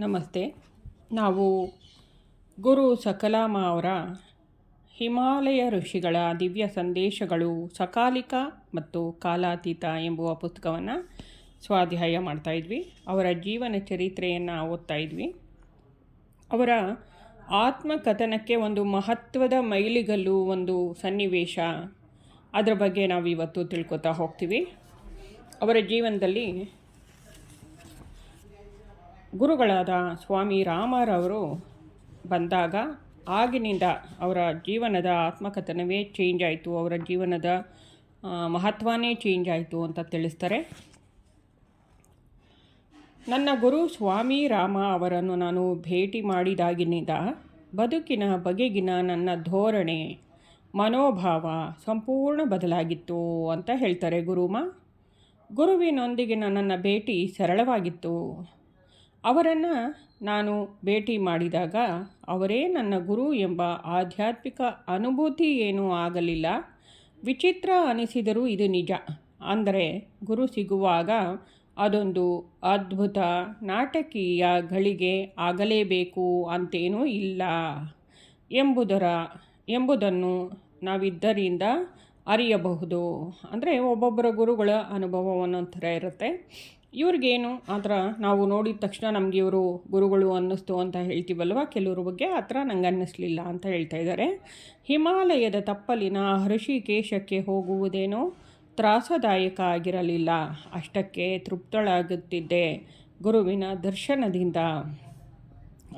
ನಮಸ್ತೆ. ನಾವು ಗುರು ಸಕಲಾಮ ಅವರ ಹಿಮಾಲಯ ಋಷಿಗಳ ದಿವ್ಯ ಸಂದೇಶಗಳು ಸಕಾಲಿಕ ಮತ್ತು ಕಾಲಾತೀತ ಎಂಬುವ ಪುಸ್ತಕವನ್ನು ಸ್ವಾಧ್ಯಾಯ ಮಾಡ್ತಾಯಿದ್ವಿ ಅವರ ಜೀವನ ಚರಿತ್ರೆಯನ್ನು ಓದ್ತಾ ಇದ್ವಿ. ಅವರ ಆತ್ಮಕಥನಕ್ಕೆ ಒಂದು ಮಹತ್ವದ ಮೈಲಿಗಲ್ಲು ಒಂದು ಸನ್ನಿವೇಶ. ಅದರ ಬಗ್ಗೆ ನಾವು ಇವತ್ತು ತಿಳ್ಕೊತಾ ಹೋಗ್ತೀವಿ. ಅವರ ಜೀವನದಲ್ಲಿ ಗುರುಗಳಾದ ಸ್ವಾಮಿ ರಾಮರವರು ಬಂದಾಗ ಆಗಿನಿಂದ ಅವರ ಜೀವನದ ಆತ್ಮಕಥನವೇ ಚೇಂಜ್ ಆಯಿತು, ಅವರ ಜೀವನದ ಮಹತ್ವನೇ ಚೇಂಜ್ ಆಯಿತು ಅಂತ ತಿಳಿಸ್ತಾರೆ. ನನ್ನ ಗುರು ಸ್ವಾಮಿ ರಾಮ ಅವರನ್ನು ನಾನು ಭೇಟಿ ಮಾಡಿದಾಗಿನಿಂದ ಬದುಕಿನ ಬಗೆಗಿನ ನನ್ನ ಧೋರಣೆ, ಮನೋಭಾವ ಸಂಪೂರ್ಣ ಬದಲಾಗಿತ್ತು ಅಂತ ಹೇಳ್ತಾರೆ ಗುರುಮ. ಗುರುವಿನೊಂದಿಗಿನ ನನ್ನ ಭೇಟಿ ಸರಳವಾಗಿತ್ತು. ಅವರನ್ನು ನಾನು ಭೇಟಿ ಮಾಡಿದಾಗ ಅವರೇ ನನ್ನ ಗುರು ಎಂಬ ಆಧ್ಯಾತ್ಮಿಕ ಅನುಭೂತಿ ಏನೂ ಆಗಲಿಲ್ಲ. ವಿಚಿತ್ರ ಅನಿಸಿದರೂ ಇದು ನಿಜ. ಅಂದರೆ ಗುರು ಸಿಗುವಾಗ ಅದೊಂದು ಅದ್ಭುತ ನಾಟಕೀಯ ಗಳಿಗೆ ಆಗಲೇಬೇಕು ಅಂತೇನೂ ಇಲ್ಲ. ಎಂಬುದರ, ಎಂಬುದನ್ನು ನಾವಿದ್ದರಿಂದ ಅರಿಯಬಹುದು. ಅಂದರೆ ಒಬ್ಬೊಬ್ಬರ ಗುರುಗಳ ಅನುಭವ ಒಂದೊಂದು ಥರ ಇರುತ್ತೆ. ಇವ್ರಿಗೇನು ಆ ಥರ ನಾವು ನೋಡಿದ ತಕ್ಷಣ ನಮಗೆ ಇವರು ಗುರುಗಳು ಅನ್ನಿಸ್ತು ಅಂತ ಹೇಳ್ತೀವಲ್ವ? ಕೆಲವ್ರ ಬಗ್ಗೆ ಆ ಥರ ನಂಗೆ ಅನ್ನಿಸ್ಲಿಲ್ಲ ಅಂತ ಹೇಳ್ತಾ ಇದ್ದಾರೆ. ಹಿಮಾಲಯದ ತಪ್ಪಲಿನ ಹೃಷಿಕೇಶಕ್ಕೆ ಹೋಗುವುದೇನೋ ತ್ರಾಸದಾಯಕ ಆಗಿರಲಿಲ್ಲ. ಅಷ್ಟಕ್ಕೆ ತೃಪ್ತಳಾಗುತ್ತಿದ್ದೆ ಗುರುವಿನ ದರ್ಶನದಿಂದ.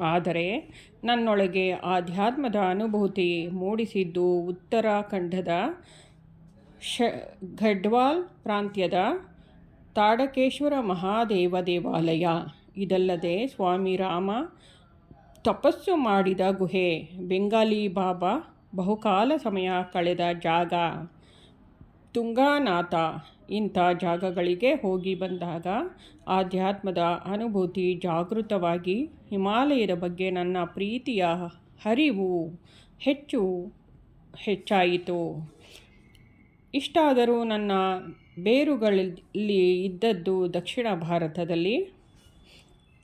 ಆದರೆ ನನ್ನೊಳಗೆ ಆಧ್ಯಾತ್ಮದ ಅನುಭೂತಿ ಮೂಡಿಸಿದ್ದು ಉತ್ತರಾಖಂಡದ ಶ ಗಢ್ವಾಲ್ ಪ್ರಾಂತ್ಯದ ತಾಡಕೇಶ್ವರ ಮಹಾದೇವ ದೇವಾಲಯ. ಇದಲ್ಲದೆ ಸ್ವಾಮಿ ರಾಮ ತಪಸ್ಸು ಮಾಡಿದ ಗುಹೆ, ಬೆಂಗಾಲಿ ಬಾಬಾ ಬಹುಕಾಲ ಸಮಯ ಕಳೆದ ಜಾಗ. ತುಂಗಾನಾಥ ಇಂಥ ಜಾಗಗಳಿಗೆ ಹೋಗಿ ಬಂದಾಗ ಆಧ್ಯಾತ್ಮದ ಅನುಭೂತಿ ಜಾಗೃತವಾಗಿ ಹಿಮಾಲಯದ ಬಗ್ಗೆ ನನ್ನ ಪ್ರೀತಿಯ ಹರಿವು ಹೆಚ್ಚು ಹೆಚ್ಚಾಯಿತು. ಇಷ್ಟಾದರೂ ನನ್ನ ಬೇರುಗಳಲ್ಲಿ ಇದ್ದದ್ದು ದಕ್ಷಿಣ ಭಾರತದಲ್ಲಿ.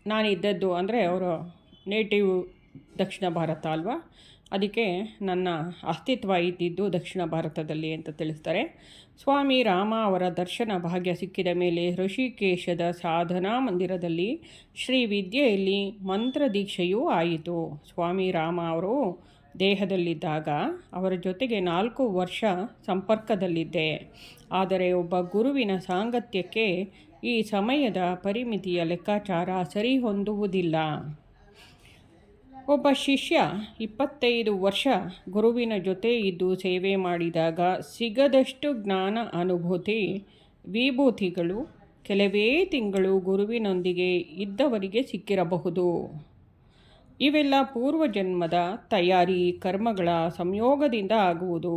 ನಾನಿದ್ದದ್ದು ಅಂದರೆ ಅವರು ನೇಟಿವ್ ದಕ್ಷಿಣ ಭಾರತ ಅಲ್ವಾ? ಅದಕ್ಕೆ ನನ್ನ ಅಸ್ತಿತ್ವ ಇದ್ದಿದ್ದು ದಕ್ಷಿಣ ಭಾರತದಲ್ಲಿ ಅಂತ ತಿಳಿಸ್ತಾರೆ. ಸ್ವಾಮಿ ರಾಮ ಅವರ ದರ್ಶನ ಭಾಗ್ಯ ಸಿಕ್ಕಿದ ಮೇಲೆ ಋಷಿಕೇಶದ ಸಾಧನಾ ಮಂದಿರದಲ್ಲಿ ಶ್ರೀ ವಿದ್ಯೆಯಲ್ಲಿ ಮಂತ್ರ ದೀಕ್ಷೆಯೂ ಆಯಿತು. ಸ್ವಾಮಿ ರಾಮ ಅವರು ದೇಹದಲ್ಲಿದ್ದಾಗ ಅವರ ಜೊತೆಗೆ ನಾಲ್ಕು ವರ್ಷ ಸಂಪರ್ಕದಲ್ಲಿದ್ದೆ. ಆದರೆ ಒಬ್ಬ ಗುರುವಿನ ಸಾಂಗತ್ಯಕ್ಕೆ ಈ ಸಮಯದ ಪರಿಮಿತಿಯ ಲೆಕ್ಕಾಚಾರ ಸರಿ ಹೊಂದುವುದಿಲ್ಲ. ಒಬ್ಬ ಶಿಷ್ಯ ಇಪ್ಪತ್ತೈದು ವರ್ಷ ಗುರುವಿನ ಜೊತೆ ಇದ್ದು ಸೇವೆ ಮಾಡಿದಾಗ ಸಿಗದಷ್ಟು ಜ್ಞಾನ ಅನುಭೂತಿ, ವಿಭೂತಿಗಳು ಕೆಲವೇ ತಿಂಗಳು ಗುರುವಿನೊಂದಿಗೆ ಇದ್ದವರಿಗೆ ಸಿಕ್ಕಿರಬಹುದು. ಇವೆಲ್ಲ ಪೂರ್ವಜನ್ಮದ ತಯಾರಿ, ಕರ್ಮಗಳ ಸಂಯೋಗದಿಂದ ಆಗುವುದು.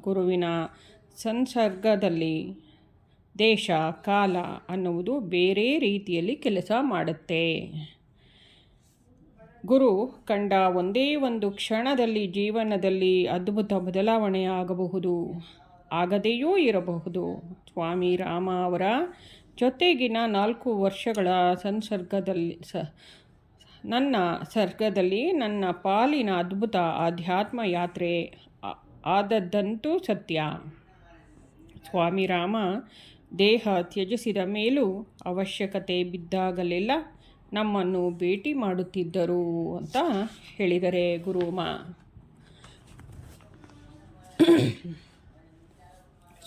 ಗುರುವಿನ ಸಂಸರ್ಗದಲ್ಲಿ ದೇಶ, ಕಾಲ ಅನ್ನುವುದು ಬೇರೆ ರೀತಿಯಲ್ಲಿ ಕೆಲಸ ಮಾಡುತ್ತೆ. ಗುರು ಕಂಡ ಒಂದೇ ಒಂದು ಕ್ಷಣದಲ್ಲಿ ಜೀವನದಲ್ಲಿ ಅದ್ಭುತ ಬದಲಾವಣೆ ಆಗಬಹುದು ಆಗದೆಯೂ ಇರಬಹುದು. ಸ್ವಾಮಿ ರಾಮ ಅವರ ಜೊತೆಗಿನ ನಾಲ್ಕು ವರ್ಷಗಳ ಸಂಸರ್ಗದಲ್ಲಿ ಸ ನನ್ನ ಸರ್ಗದಲ್ಲಿ ನನ್ನ ಪಾಲಿನ ಅದ್ಭುತ ಆಧ್ಯಾತ್ಮ ಯಾತ್ರೆ ಆದದ್ದಂತೂ ಸತ್ಯ. ಸ್ವಾಮಿ ರಾಮ ದೇಹ ತ್ಯಜಿಸಿದ ಮೇಲೂ ಅವಶ್ಯಕತೆ ಬಿದ್ದಾಗಲೆಲ್ಲ ನಮ್ಮನ್ನು ಭೇಟಿ ಮಾಡುತ್ತಿದ್ದರು ಅಂತ ಹೇಳಿದರೆ ಗುರುಮ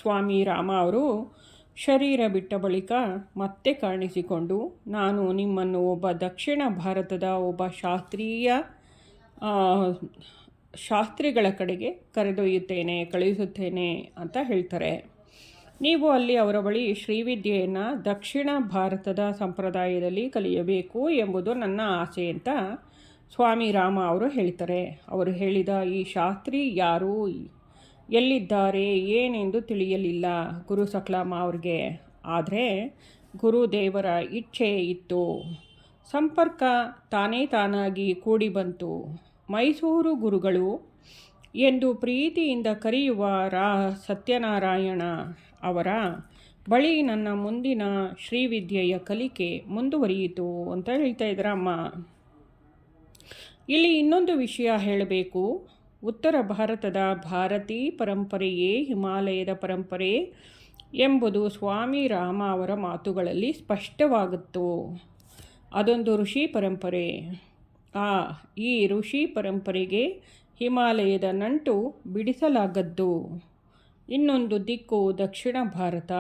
ಸ್ವಾಮಿ ರಾಮ ಅವರು ಶರೀರ ಬಿಟ್ಟ ಬಳಿಕ ಮತ್ತೆ ಕಾಣಿಸಿಕೊಂಡು ನಾನು ನಿಮ್ಮನ್ನು ಒಬ್ಬ ದಕ್ಷಿಣ ಭಾರತದ ಒಬ್ಬ ಶಾಸ್ತ್ರೀಯ ಶಾಸ್ತ್ರಿಗಳ ಕಡೆಗೆ ಕರೆದೊಯ್ಯುತ್ತೇನೆ, ಕಳುಹಿಸುತ್ತೇನೆ ಅಂತ ಹೇಳ್ತಾರೆ. ನೀವು ಅಲ್ಲಿ ಅವರ ಬಳಿ ಶ್ರೀವಿದ್ಯೆಯನ್ನು ದಕ್ಷಿಣ ಭಾರತದ ಸಂಪ್ರದಾಯದಲ್ಲಿ ಕಲಿಯಬೇಕು ಎಂಬುದು ನನ್ನ ಆಸೆ ಅಂತ ಸ್ವಾಮಿ ರಾಮ ಅವರು ಹೇಳ್ತಾರೆ ಅವರು ಹೇಳಿದ ಈ ಶಾಸ್ತ್ರಿ ಯಾರು? ಎಲ್ಲಿದ್ದಾರೆ, ಏನೆಂದು ತಿಳಿಯಲಿಲ್ಲ ಗುರು ಸಕ್ಲಾಮ ಅವ್ರಿಗೆ. ಆದರೆ ಗುರುದೇವರ ಇಚ್ಛೆ ಇತ್ತು. ಸಂಪರ್ಕ ತಾನೇ ತಾನಾಗಿ ಕೂಡಿ ಬಂತು. ಮೈಸೂರು ಗುರುಗಳು ಎಂದು ಪ್ರೀತಿಯಿಂದ ಕರೆಯುವ ರಾ ಸತ್ಯನಾರಾಯಣ ಅವರ ಬಳಿ ನನ್ನ ಮುಂದಿನ ಶ್ರೀವಿದ್ಯೆಯ ಕಲಿಕೆ ಮುಂದುವರಿಯಿತು ಅಂತ ಹೇಳ್ತಾ ಇದ್ರಮ್ಮ. ಇಲ್ಲಿ ಇನ್ನೊಂದು ವಿಷಯ ಹೇಳಬೇಕು. ಉತ್ತರ ಭಾರತದ ಭಾರತೀ ಪರಂಪರೆಯೇ, ಹಿಮಾಲಯದ ಪರಂಪರೆ ಎಂಬುದು ಸ್ವಾಮಿ ರಾಮ ಅವರ ಮಾತುಗಳಲ್ಲಿ ಸ್ಪಷ್ಟವಾಗುತ್ತು. ಅದೊಂದು ಋಷಿ ಪರಂಪರೆ. ಆ, ಈ ಋಷಿ ಪರಂಪರೆಗೆ ಹಿಮಾಲಯದ ನಂಟು ಬಿಡಿಸಲಾಗದ್ದು. ಇನ್ನೊಂದು ದಿಕ್ಕು ದಕ್ಷಿಣ ಭಾರತ.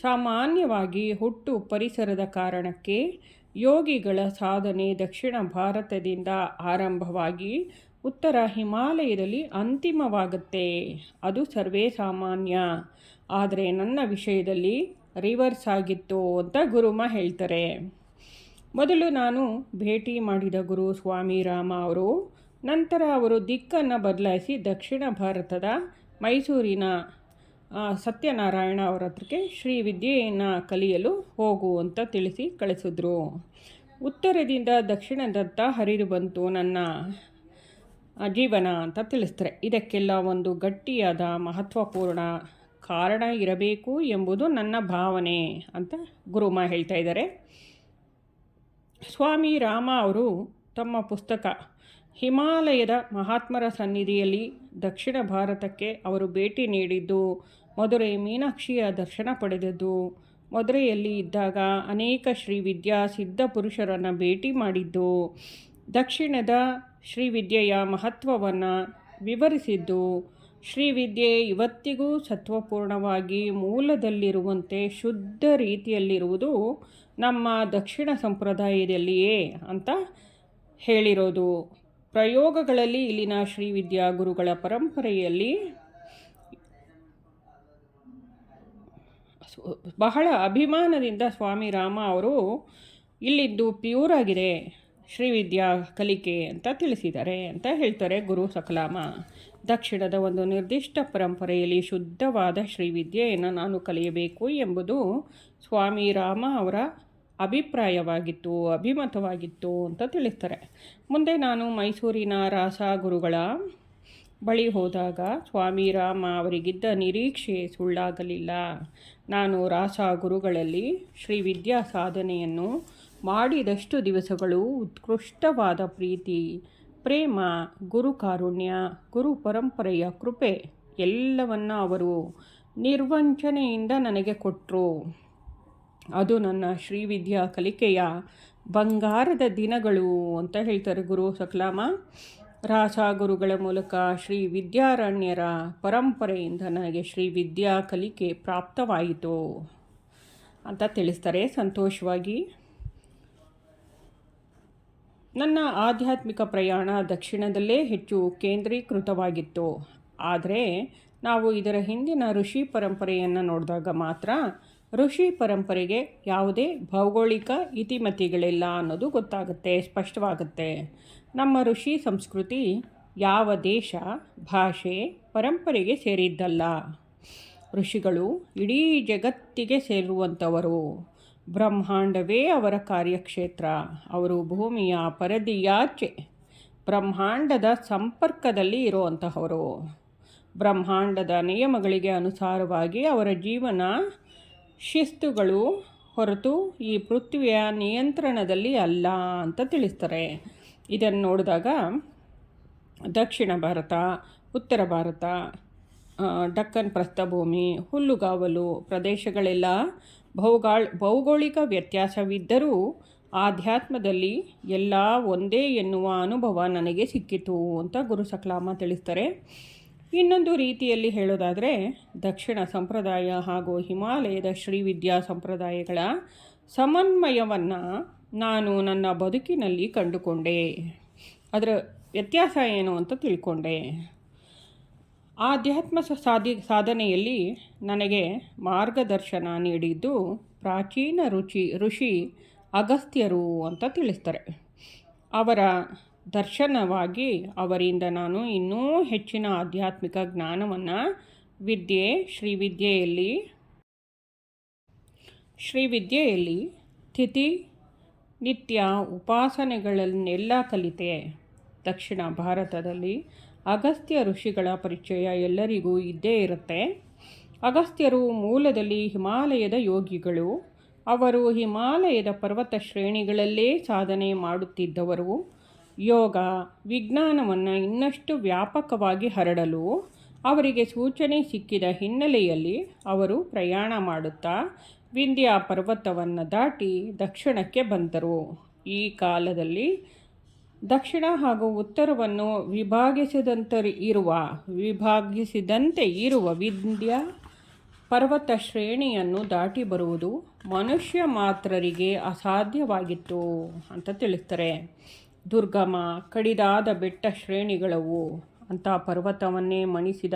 ಸಾಮಾನ್ಯವಾಗಿ ಹುಟ್ಟು ಪರಿಸರದ ಕಾರಣಕ್ಕೆ ಯೋಗಿಗಳ ಸಾಧನೆ ದಕ್ಷಿಣ ಭಾರತದಿಂದ ಆರಂಭವಾಗಿ ಉತ್ತರ ಹಿಮಾಲಯದಲ್ಲಿ ಅಂತಿಮವಾಗುತ್ತೆ. ಅದು ಸರ್ವೇ ಸಾಮಾನ್ಯ. ಆದರೆ ನನ್ನ ವಿಷಯದಲ್ಲಿ ರಿವರ್ಸ್ ಆಗಿತ್ತು ಅಂತ ಗುರುಮ ಹೇಳ್ತಾರೆ. ಮೊದಲು ನಾನು ಭೇಟಿ ಮಾಡಿದ ಗುರು ಸ್ವಾಮಿ ರಾಮ ಅವರು, ನಂತರ ಅವರು ದಿಕ್ಕನ್ನು ಬದಲಾಯಿಸಿ ದಕ್ಷಿಣ ಭಾರತದ ಮೈಸೂರಿನ ಸತ್ಯನಾರಾಯಣ ಅವರ ಹತ್ರಕ್ಕೆ ಶ್ರೀ ವಿದ್ಯೆಯನ್ನು ಕಲಿಯಲು ಹೋಗು ಅಂತ ತಿಳಿಸಿ ಕಳಿಸಿದ್ರು. ಉತ್ತರದಿಂದ ದಕ್ಷಿಣದತ್ತ ಹರಿದು ಬಂತು ನನ್ನ ಜೀವನ ಅಂತ ತಿಳಿಸ್ತಾರೆ. ಇದಕ್ಕೆಲ್ಲ ಒಂದು ಗಟ್ಟಿಯಾದ ಮಹತ್ವಪೂರ್ಣ ಕಾರಣ ಇರಬೇಕು ಎಂಬುದು ನನ್ನ ಭಾವನೆ ಅಂತ ಗುರುಮ ಹೇಳ್ತಾ ಇದ್ದಾರೆ. ಸ್ವಾಮಿ ರಾಮ ಅವರು ತಮ್ಮ ಪುಸ್ತಕ ಹಿಮಾಲಯದ ಮಹಾತ್ಮರ ಸನ್ನಿಧಿಯಲ್ಲಿ ದಕ್ಷಿಣ ಭಾರತಕ್ಕೆ ಅವರು ಭೇಟಿ ನೀಡಿದ್ದು, ಮಧುರೈ ಮೀನಾಕ್ಷಿಯ ದರ್ಶನ ಪಡೆದದ್ದು, ಮಧುರೆಯಲ್ಲಿ ಇದ್ದಾಗ ಅನೇಕ ಶ್ರೀ ವಿದ್ಯಾ ಸಿದ್ಧ ಪುರುಷರನ್ನು ಭೇಟಿ ಮಾಡಿದ್ದು ದಕ್ಷಿಣದ ಶ್ರೀವಿದ್ಯೆಯ ಮಹತ್ವವನ್ನು ವಿವರಿಸಿದ್ದು, ಶ್ರೀವಿದ್ಯೆ ಇವತ್ತಿಗೂ ಸತ್ವಪೂರ್ಣವಾಗಿ ಮೂಲದಲ್ಲಿರುವಂತೆ ಶುದ್ಧ ರೀತಿಯಲ್ಲಿರುವುದು ನಮ್ಮ ದಕ್ಷಿಣ ಸಂಪ್ರದಾಯದಲ್ಲಿಯೇ ಅಂತ ಹೇಳಿರೋದು. ಪ್ರಯೋಗಗಳಲ್ಲಿ ಇಲ್ಲಿನ ಶ್ರೀವಿದ್ಯಾ ಗುರುಗಳ ಪರಂಪರೆಯಲ್ಲಿ ಬಹಳ ಅಭಿಮಾನದಿಂದ ಸ್ವಾಮಿ ರಾಮ ಅವರು ಇಲ್ಲಿದ್ದು ಪ್ಯೂರ್ ಆಗಿದೆ. ಶ್ರೀವಿದ್ಯಾ ಕಲಿಕೆ ಅಂತ ತಿಳಿಸಿದ್ದಾರೆ ಅಂತ ಹೇಳ್ತಾರೆ ಗುರು ಸಕಲಾಮ. ದಕ್ಷಿಣದ ಒಂದು ನಿರ್ದಿಷ್ಟ ಪರಂಪರೆಯಲ್ಲಿ ಶುದ್ಧವಾದ ಶ್ರೀವಿದ್ಯೆಯನ್ನು ನಾನು ಕಲಿಯಬೇಕು ಎಂಬುದು ಸ್ವಾಮಿ ರಾಮ ಅವರ ಅಭಿಪ್ರಾಯವಾಗಿತ್ತು, ಅಭಿಮತವಾಗಿತ್ತು ಅಂತ ತಿಳಿಸ್ತಾರೆ. ಮುಂದೆ ನಾನು ಮೈಸೂರಿನ ರಾಸ ಗುರುಗಳ ಬಳಿ ಹೋದಾಗ ಸ್ವಾಮಿ ರಾಮ ಅವರಿಗಿದ್ದ ನಿರೀಕ್ಷೆ ಸುಳ್ಳಾಗಲಿಲ್ಲ. ನಾನು ರಾಸ ಗುರುಗಳಲ್ಲಿ ಶ್ರೀ ವಿದ್ಯಾ ಸಾಧನೆಯನ್ನು ಮಾಡಿದಷ್ಟು ದಿವಸಗಳು ಉತ್ಕೃಷ್ಟವಾದ ಪ್ರೀತಿ, ಪ್ರೇಮ, ಗುರು ಕಾರುಣ್ಯ, ಗುರು ಪರಂಪರೆಯ ಕೃಪೆ ಎಲ್ಲವನ್ನ ಅವರು ನಿರ್ವಂಚನೆಯಿಂದ ನನಗೆ ಕೊಟ್ಟರು ಅದು ನನ್ನ ಶ್ರೀವಿದ್ಯಾ ಕಲಿಕೆಯ ಬಂಗಾರದ ದಿನಗಳು ಅಂತ ಹೇಳ್ತಾರೆ ಗುರು ಸಕಲಾಮ. ರಾಸ ಗುರುಗಳ ಮೂಲಕ ಶ್ರೀ ವಿದ್ಯಾರಣ್ಯರ ಪರಂಪರೆಯಿಂದ ನನಗೆ ಶ್ರೀ ವಿದ್ಯಾ ಕಲಿಕೆ ಪ್ರಾಪ್ತವಾಯಿತು ಅಂತ ತಿಳಿಸ್ತಾರೆ ಸಂತೋಷವಾಗಿ. ನನ್ನ ಆಧ್ಯಾತ್ಮಿಕ ಪ್ರಯಾಣ ದಕ್ಷಿಣದಲ್ಲೇ ಹೆಚ್ಚು ಕೇಂದ್ರೀಕೃತವಾಗಿತ್ತು. ಆದರೆ ನಾವು ಇದರ ಹಿಂದಿನ ಋಷಿ ಪರಂಪರೆಯನ್ನು ನೋಡಿದಾಗ ಮಾತ್ರ ಋಷಿ ಪರಂಪರೆಗೆ ಯಾವುದೇ ಭೌಗೋಳಿಕ ಇತಿಮತಿಗಳಿಲ್ಲ ಅನ್ನೋದು ಗೊತ್ತಾಗುತ್ತೆ, ಸ್ಪಷ್ಟವಾಗುತ್ತೆ. ನಮ್ಮ ಋಷಿ ಸಂಸ್ಕೃತಿ ಯಾವ ದೇಶ, ಭಾಷೆ, ಪರಂಪರೆಗೆ ಸೇರಿದ್ದಲ್ಲ. ಋಷಿಗಳು ಇಡೀ ಜಗತ್ತಿಗೆ ಸೇರುವಂಥವರು. ಬ್ರಹ್ಮಾಂಡವೇ ಅವರ ಕಾರ್ಯಕ್ಷೇತ್ರ. ಅವರು ಭೂಮಿಯ ಪರದಿಯಾಚೆ ಬ್ರಹ್ಮಾಂಡದ ಸಂಪರ್ಕದಲ್ಲಿ ಇರುವಂತಹವರು. ಬ್ರಹ್ಮಾಂಡದ ನಿಯಮಗಳಿಗೆ ಅನುಸಾರವಾಗಿ ಅವರ ಜೀವನ ಶಿಸ್ತುಗಳು ಹೊರತು ಈ ಪೃಥ್ವಿಯ ನಿಯಂತ್ರಣದಲ್ಲಿ ಅಲ್ಲ ಅಂತ ತಿಳಿಸ್ತಾರೆ. ಇದನ್ನು ನೋಡಿದಾಗ ದಕ್ಷಿಣ ಭಾರತ, ಉತ್ತರ ಭಾರತ ಡಕ್ಕನ್ ಪ್ರಸ್ಥಭೂಮಿ, ಹುಲ್ಲುಗಾವಲು ಪ್ರದೇಶಗಳೆಲ್ಲ ಭೌಗಾಳ್ ಭೌಗೋಳಿಕ ವ್ಯತ್ಯಾಸವಿದ್ದರೂ ಆಧ್ಯಾತ್ಮದಲ್ಲಿ ಎಲ್ಲ ಒಂದೇ ಎನ್ನುವ ಅನುಭವ ನನಗೆ ಸಿಕ್ಕಿತು ಅಂತ ಗುರು ಸಕ್ಲಾಮ ತಿಳಿಸ್ತಾರೆ. ಇನ್ನೊಂದು ರೀತಿಯಲ್ಲಿ ಹೇಳೋದಾದರೆ, ದಕ್ಷಿಣ ಸಂಪ್ರದಾಯ ಹಾಗೂ ಹಿಮಾಲಯದ ಶ್ರೀವಿದ್ಯಾ ಸಂಪ್ರದಾಯಗಳ ಸಮನ್ವಯವನ್ನು ನಾನು ನನ್ನ ಬದುಕಿನಲ್ಲಿ ಕಂಡುಕೊಂಡೆ. ಅದರ ವ್ಯತ್ಯಾಸ ಏನು ಅಂತ ತಿಳ್ಕೊಂಡೆ. ಆಧ್ಯಾತ್ಮ ಸಾಧಿ ಸಾಧನೆಯಲ್ಲಿ ನನಗೆ ಮಾರ್ಗದರ್ಶನ ನೀಡಿದ್ದು ಪ್ರಾಚೀನ ರುಚಿ ಋಷಿ ಅಗಸ್ತ್ಯರು ಅಂತ ತಿಳಿಸ್ತಾರೆ. ಅವರ ದರ್ಶನವಾಗಿ ಅವರಿಂದ ನಾನು ಇನ್ನೂ ಹೆಚ್ಚಿನ ಆಧ್ಯಾತ್ಮಿಕ ಜ್ಞಾನವನ್ನು ವಿದ್ಯೆ, ಶ್ರೀವಿದ್ಯೆಯಲ್ಲಿ ಶ್ರೀವಿದ್ಯೆಯಲ್ಲಿ ತಿಥಿ, ನಿತ್ಯ ಉಪಾಸನೆಗಳನ್ನೆಲ್ಲ ಕಲಿತೆ. ದಕ್ಷಿಣ ಭಾರತದಲ್ಲಿ ಅಗಸ್ತ್ಯ ಋಷಿಗಳ ಪರಿಚಯ ಎಲ್ಲರಿಗೂ ಇದ್ದೇ ಇರುತ್ತೆ. ಅಗಸ್ತ್ಯರು ಮೂಲದಲ್ಲಿ ಹಿಮಾಲಯದ ಯೋಗಿಗಳು. ಅವರು ಹಿಮಾಲಯದ ಪರ್ವತ ಶ್ರೇಣಿಗಳಲ್ಲೇ ಸಾಧನೆ ಮಾಡುತ್ತಿದ್ದವರು. ಯೋಗ, ವಿಜ್ಞಾನವನ್ನು ಇನ್ನಷ್ಟು ವ್ಯಾಪಕವಾಗಿ ಹರಡಲು ಅವರಿಗೆ ಸೂಚನೆ ಸಿಕ್ಕಿದ ಹಿನ್ನೆಲೆಯಲ್ಲಿ ಅವರು ಪ್ರಯಾಣ ಮಾಡುತ್ತಾ ವಿಂಧ್ಯ ಪರ್ವತವನ್ನು ದಾಟಿ ದಕ್ಷಿಣಕ್ಕೆ ಬಂದರು. ಈ ಕಾಲದಲ್ಲಿ ದಕ್ಷಿಣ ಹಾಗೂ ಉತ್ತರವನ್ನು ವಿಭಾಗಿಸಿದಂತರಿ ಇರುವ, ವಿಭಾಗಿಸಿದಂತೆ ಇರುವ ವಿಂಧ್ಯ ಪರ್ವತ ಶ್ರೇಣಿಯನ್ನು ದಾಟಿ ಬರುವುದು ಮನುಷ್ಯ ಮಾತ್ರರಿಗೆ ಅಸಾಧ್ಯವಾಗಿತ್ತು ಅಂತ ತಿಳಿಸ್ತಾರೆ. ದುರ್ಗಮ, ಕಡಿದಾದ ಬೆಟ್ಟ ಶ್ರೇಣಿಗಳವು ಅಂತ ಪರ್ವತವನ್ನೇ ಮಣಿಸಿದ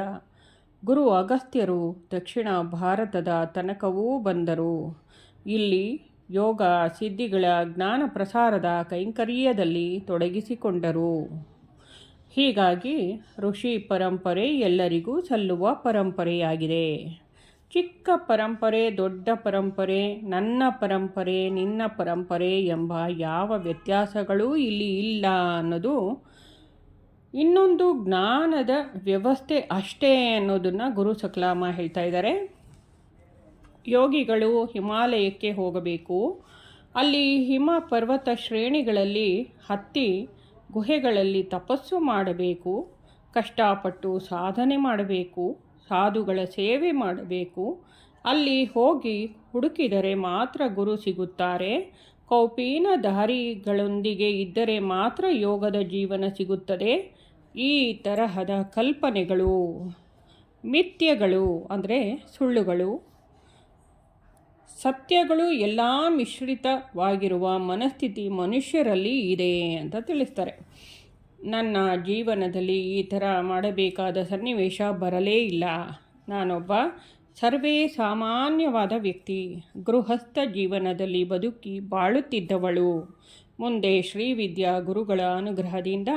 ಗುರು ಅಗಸ್ತ್ಯರು ದಕ್ಷಿಣ ಭಾರತದ ತನಕವೂ ಬಂದರು. ಇಲ್ಲಿ ಯೋಗ ಸಿದ್ಧಿಗಳ ಜ್ಞಾನ ಪ್ರಸಾರದ ಕೈಂಕರ್ಯದಲ್ಲಿ ತೊಡಗಿಸಿಕೊಂಡರು. ಹೀಗಾಗಿ ಋಷಿ ಪರಂಪರೆ ಎಲ್ಲರಿಗೂ ಸಲ್ಲುವ ಪರಂಪರೆಯಾಗಿದೆ. ಚಿಕ್ಕ ಪರಂಪರೆ, ದೊಡ್ಡ ಪರಂಪರೆ, ನನ್ನ ಪರಂಪರೆ, ನಿನ್ನ ಪರಂಪರೆ ಎಂಬ ಯಾವ ವ್ಯತ್ಯಾಸಗಳೂ ಇಲ್ಲಿ ಇಲ್ಲ ಅನ್ನೋದು ಇನ್ನೊಂದು ಜ್ಞಾನದ ವ್ಯವಸ್ಥೆ ಅಷ್ಟೇ ಅನ್ನೋದನ್ನು ಗುರು ಸಕಲಾಮ ಹೇಳ್ತಾ ಇದ್ದಾರೆ. ಯೋಗಿಗಳು ಹಿಮಾಲಯಕ್ಕೆ ಹೋಗಬೇಕು. ಅಲ್ಲಿ ಹಿಮ ಪರ್ವತ ಶ್ರೇಣಿಗಳಲ್ಲಿ ಹತ್ತಿ ಗುಹೆಗಳಲ್ಲಿ ತಪಸ್ಸು ಮಾಡಬೇಕು. ಕಷ್ಟಪಟ್ಟು ಸಾಧನೆ ಮಾಡಬೇಕು. ಸಾಧುಗಳ ಸೇವೆ ಮಾಡಬೇಕು. ಅಲ್ಲಿ ಹೋಗಿ ಹುಡುಕಿದರೆ ಮಾತ್ರ ಗುರು ಸಿಗುತ್ತಾರೆ. ಕೌಪೀನ ದಾರಿಗಳೊಂದಿಗೆ ಇದ್ದರೆ ಮಾತ್ರ ಯೋಗದ ಜೀವನ ಸಿಗುತ್ತದೆ. ಈ ತರಹದ ಕಲ್ಪನೆಗಳು, ಮಿಥ್ಯಗಳು, ಅಂದರೆ ಸುಳ್ಳುಗಳು. ಸತ್ಯಗಳು ಎಲ್ಲ ಮಿಶ್ರಿತವಾಗಿರುವ ಮನಸ್ಥಿತಿ ಮನುಷ್ಯರಲ್ಲಿ ಇದೆ ಅಂತ ತಿಳಿಸ್ತಾರೆ. ನನ್ನ ಜೀವನದಲ್ಲಿ ಈ ಥರ ಮಾಡಬೇಕಾದ ಸನ್ನಿವೇಶ ಬರಲೇ ಇಲ್ಲ. ನಾನೊಬ್ಬ ಸರ್ವೇ ಸಾಮಾನ್ಯವಾದ ವ್ಯಕ್ತಿ. ಗೃಹಸ್ಥ ಜೀವನದಲ್ಲಿ ಬದುಕಿ ಬಾಳುತ್ತಿದ್ದವಳು. ಮುಂದೆ ಶ್ರೀವಿದ್ಯಾ ಗುರುಗಳ ಅನುಗ್ರಹದಿಂದ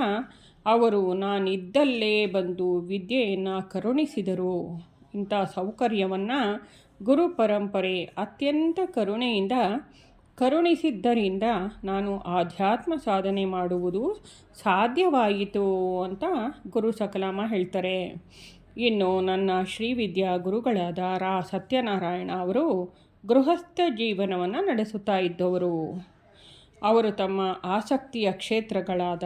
ಅವರು ನಾನಿದ್ದಲ್ಲೇ ಬಂದು ವಿದ್ಯೆಯನ್ನು ಕರುಣಿಸಿದರು. ಇಂಥ ಸೌಕರ್ಯವನ್ನು ಗುರು ಪರಂಪರೆ ಅತ್ಯಂತ ಕರುಣೆಯಿಂದ ಕರುಣಿಸಿದ್ದರಿಂದ ನಾನು ಆಧ್ಯಾತ್ಮ ಸಾಧನೆ ಮಾಡುವುದು ಸಾಧ್ಯವಾಯಿತು ಅಂತ ಗುರು ಸಕಲಾಮ ಹೇಳ್ತಾರೆ. ಇನ್ನು ನನ್ನ ಶ್ರೀವಿದ್ಯಾ ಗುರುಗಳಾದ ರಾ ಸತ್ಯನಾರಾಯಣ ಅವರು ಗೃಹಸ್ಥ ಜೀವನವನ್ನು ನಡೆಸುತ್ತಾ ಇದ್ದವರು. ಅವರು ತಮ್ಮ ಆಸಕ್ತಿಯ ಕ್ಷೇತ್ರಗಳಾದ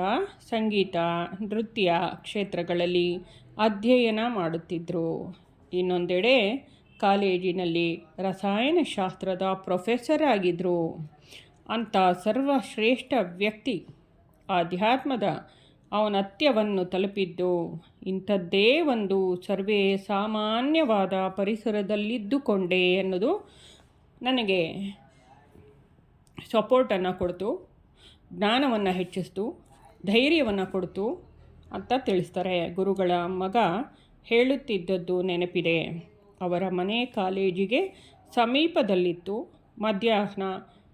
ಸಂಗೀತ, ನೃತ್ಯ ಕ್ಷೇತ್ರಗಳಲ್ಲಿ ಅಧ್ಯಯನ ಮಾಡುತ್ತಿದ್ದರು ಇನ್ನೊಂದೆಡೆ ಕಾಲೇಜಿನಲ್ಲಿ ರಸಾಯನಶಾಸ್ತ್ರದ ಪ್ರೊಫೆಸರ್ ಆಗಿದ್ದರು ಅಂಥ ಸರ್ವಶ್ರೇಷ್ಠ ವ್ಯಕ್ತಿ ಆಧ್ಯಾತ್ಮದ ಅವನತ್ಯವನ್ನು ತಲುಪಿದ್ದು, ಇಂಥದ್ದೇ ಒಂದು ಸರ್ವೇ ಸಾಮಾನ್ಯವಾದ ಪರಿಸರದಲ್ಲಿದ್ದುಕೊಂಡೆ ಅನ್ನೋದು ನನಗೆ ಸಪೋರ್ಟನ್ನು ಕೊಡ್ತು, ಜ್ಞಾನವನ್ನು ಹೆಚ್ಚಿಸ್ತು, ಧೈರ್ಯವನ್ನು ಕೊಡ್ತು ಅಂತ ತಿಳಿಸ್ತಾರೆ ಗುರುಗಳ ಮಗ ಹೇಳುತ್ತಿದ್ದದ್ದು ನೆನಪಿದೆ. ಅವರ ಮನೆ ಕಾಲೇಜಿಗೆ ಸಮೀಪದಲ್ಲಿತ್ತು. ಮಧ್ಯಾಹ್ನ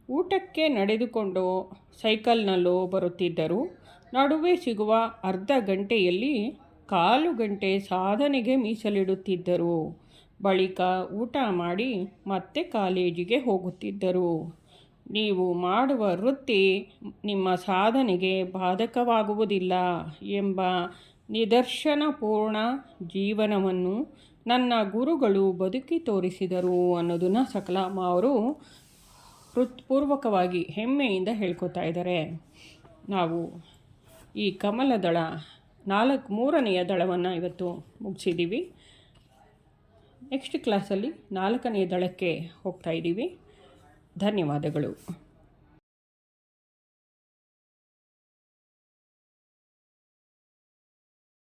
ಊಟಕ್ಕೆ ನಡೆದುಕೊಂಡು ಸೈಕಲ್ನಲ್ಲೋ ಬರುತ್ತಿದ್ದರು. ನಡುವೆ ಸಿಗುವ ಅರ್ಧ ಗಂಟೆಯಲ್ಲಿ ಕಾಲು ಗಂಟೆ ಸಾಧನೆಗೆ ಮೀಸಲಿಡುತ್ತಿದ್ದರು. ಬಳಿಕ ಊಟ ಮಾಡಿ ಮತ್ತೆ ಕಾಲೇಜಿಗೆ ಹೋಗುತ್ತಿದ್ದರು. ನೀವು ಮಾಡುವ ವೃತ್ತಿ ನಿಮ್ಮ ಸಾಧನೆಗೆ ಬಾಧಕವಾಗುವುದಿಲ್ಲ ಎಂಬ ನಿದರ್ಶನಪೂರ್ಣ ಜೀವನವನ್ನು ನನ್ನ ಗುರುಗಳು ಬದುಕಿ ತೋರಿಸಿದರು ಅನ್ನೋದನ್ನು ಸಕಲಾಮ ಅವರು ಹೃತ್ಪೂರ್ವಕವಾಗಿ ಹೆಮ್ಮೆಯಿಂದ ಹೇಳ್ಕೊತಾ ಇದ್ದಾರೆ. ನಾವು ಈ ಕಮಲ ದಳ ನಾಲ್ಕು ಮೂರನೆಯ ದಳವನ್ನು ಇವತ್ತು ಮುಗಿಸಿದ್ದೀವಿ. ನೆಕ್ಸ್ಟ್ ಕ್ಲಾಸಲ್ಲಿ ನಾಲ್ಕನೆಯ ದಳಕ್ಕೆ ಹೋಗ್ತಾ ಇದ್ದೀವಿ ಧನ್ಯವಾದಗಳು.